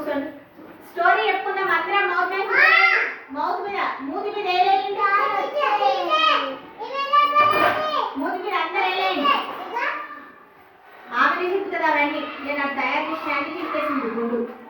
కూర్చోండి. స్టోరీ చెప్పుకుందా. మాత్రం మౌత్ మీద? మౌత్ మీద? మూతి మీద మూతి మీద అందరు ఆమె అవన్నీ. నేను తయారు చేసిన అన్ని చెప్పేసింది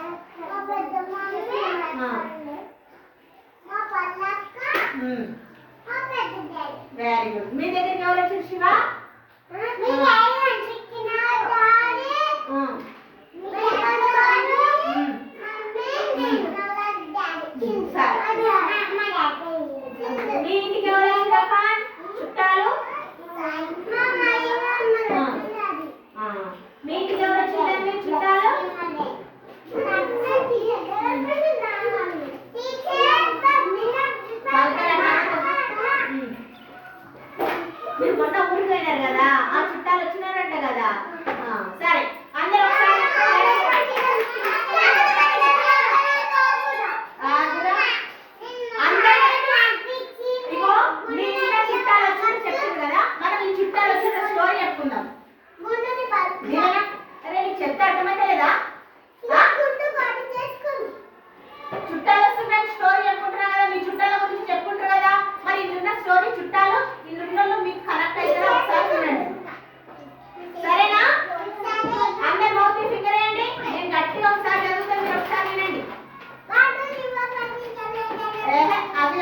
అవి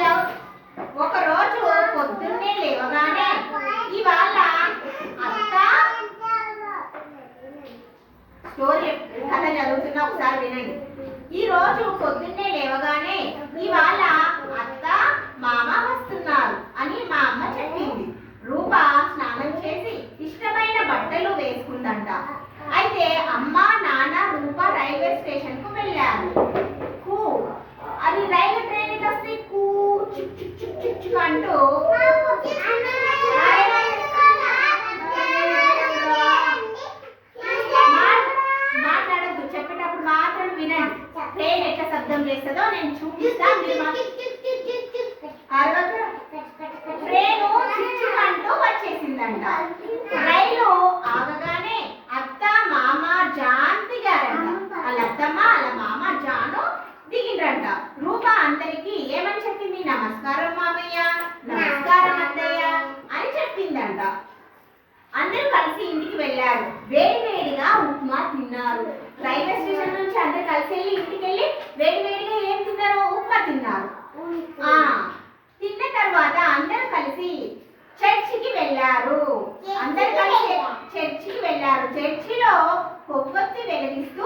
ఒక పొద్దున్నే లేవగానే ఇవాళ అత్త స్టోరీ కథ చదువుతున్నా ఒకసారి వినండి. ఈ రోజు పొద్దున్నే లేవగానే వేడివేడిగా ఉప్మా తిన్నారు. రైల్వే స్టేషన్ నుంచి అందరు కలిసి వెళ్ళి ఇంటికి వెళ్ళి వేడివేడిగా ఏం తిన్నారో ఉప్మా తిన్నారు. తిన్న తర్వాత అందరూ కలిసి చర్చికి వెళ్ళారు. అందరు కలిసి చర్చికి వెళ్ళారు. చర్చిలో కొవ్వొత్తి వెలిగిస్తూ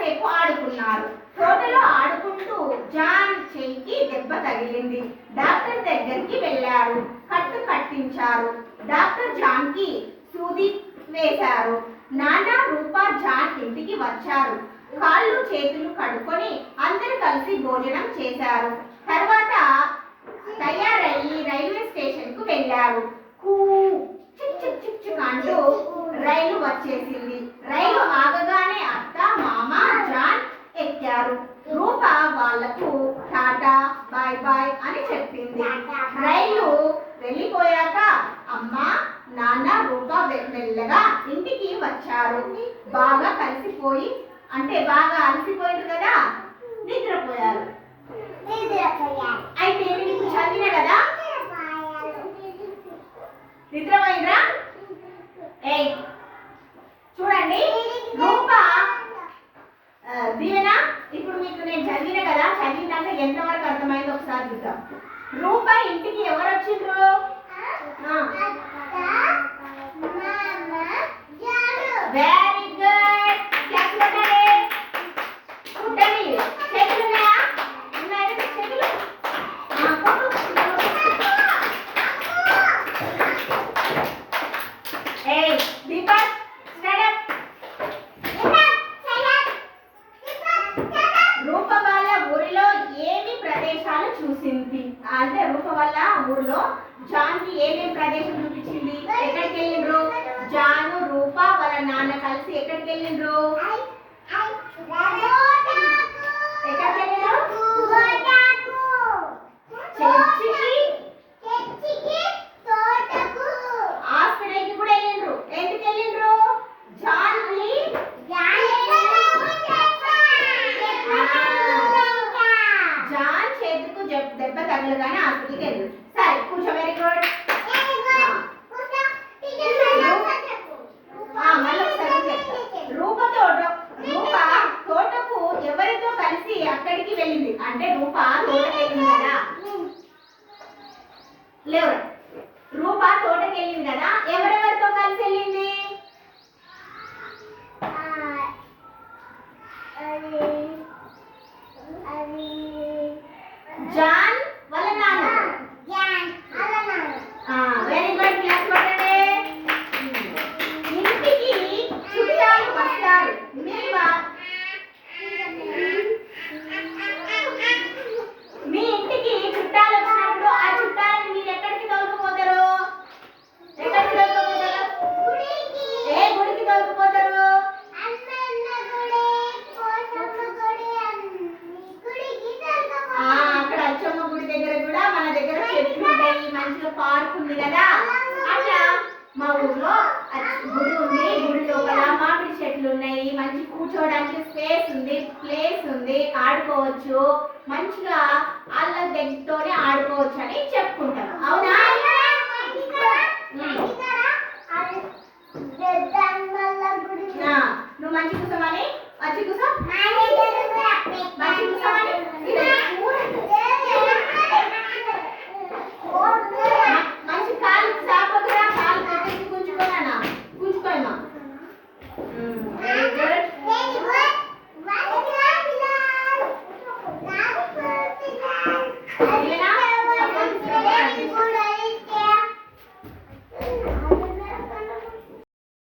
కాసేపు ఆడుకున్నారు. తోటలో ఆడుకుంటూ జాన్ చెయ్యికి దెబ్బ తగిలింది. డాక్టర్ దగ్గరికి వెళ్ళారు. కట్టు కట్టించారు. డాక్టర్ జాన్కి సూది వేశారు. నానా రూపా జాన్ ఇంటికి వచ్చారు. కాళ్ళు చేతులు కడుక్కొని అందరు కలిసి భోజనం చేశారు. తర్వాత తయారయ్యి రైల్వే స్టేషన్కు వెళ్ళారు. కూ చిక్ చిక్ చిక్ చిక్ అంటూ రైలు వచ్చేసి బాయ్ బాయ్ అని చెప్పింది. రైలు వెళ్ళిపోయాక అమ్మ నాన్న రూప మెల్లగా ఇంటికి వచ్చారు. బాగా కలిసిపోయి అంటే బాగా అలసిపోయింది కదా నిద్రపోయారు. అయితే నేను ఇప్పుడు చదివిన కదా నిద్రపోయిందా ఏయ్ చూడండి రూప ఆ, దీవెన ఇప్పుడు మీకు నేను చదివిన కదా చదివినాక ఎంతవరకు అర్థమైందో ఒకసారి చూద్దాం రూప ఇంటికి ఎవరు వచ్చిండ్రు వెరీ గుడ్ క్లాస్ కొట్టండి కుట్టండి చేతులు ఉన్నాయా ఉన్నాయా చేతులు ఆ, కొట్టు. ఏయ్ దీపక్ స్టాండ్ అప్ రూప వాళ్ళ ఊరిలో ఏమి ప్రదేశాలు చూసింది అంటే రూప వాళ్ళ ఊరిలో జాన్కి ఏమేమి ప్రదేశం చూపించింది ఎక్కడికి వెళ్ళిండ్రు జాను రూప వాళ్ళ నాన్న కలిసి ఎక్కడికి వెళ్ళిండ్రు? ఎక్కడికి వెళ్ళిండ్రు చర్చికి? హాస్పిటల్కి కూడా వెళ్ళిండ్రు. ఎందుకు వెళ్ళిండ్రు? జాన్కి జాన్ చేతికి దెబ్బ తగలగానే హాస్పిటల్కి వెళ్ళిండ్రు సరే కూర్చో వెరీ గుడ్ మళ్ళీ ఒకసారి చెప్తా రూప తోట రూప తోటకు ఎవరితో కలిసి అక్కడికి వెళ్ళింది. అంటే రూప తోటకి వెళ్ళింది కదా. లేవు. రూప తోటకి వెళ్ళింది కదా. ఎవరెవరితో కలిసి వెళ్ళింది? జాన్ వాళ్ళ నాన్న వెరీ గుడ్ క్లాస్ కొట్టండి ఇంటికి చుట్టాలు వస్తారు మీ వా- మీ ఇంటికి చుట్టాలు వచ్చినప్పుడు ఆ చుట్టాలని మీరు ఎక్కడికి తోలుకుపోతారు ఎక్కడికి తోలుకుపోతారు ఏ గుడికి తోలుకుపోతారు ఆ, అక్కడ అచ్చమ్మ గుడి దగ్గర కూడా మన దగ్గర చెట్లు ఉంటాయి మంచిగా పార్క్ ఉంది కదా? అట్లా మా ఊర్లో గుడి ఉంది. గుడి లోపల మామిడి చెట్లు ఉన్నాయి. మంచి కూర్చోవడానికి స్పేస్ ఉంది. ప్లేస్ ఉంది. ఆడుకోవచ్చు. మంచిగా వాళ్ళ దగ్గరతోనే ఆడుకోవచ్చు అని చెప్పుకుంటాం అవునా?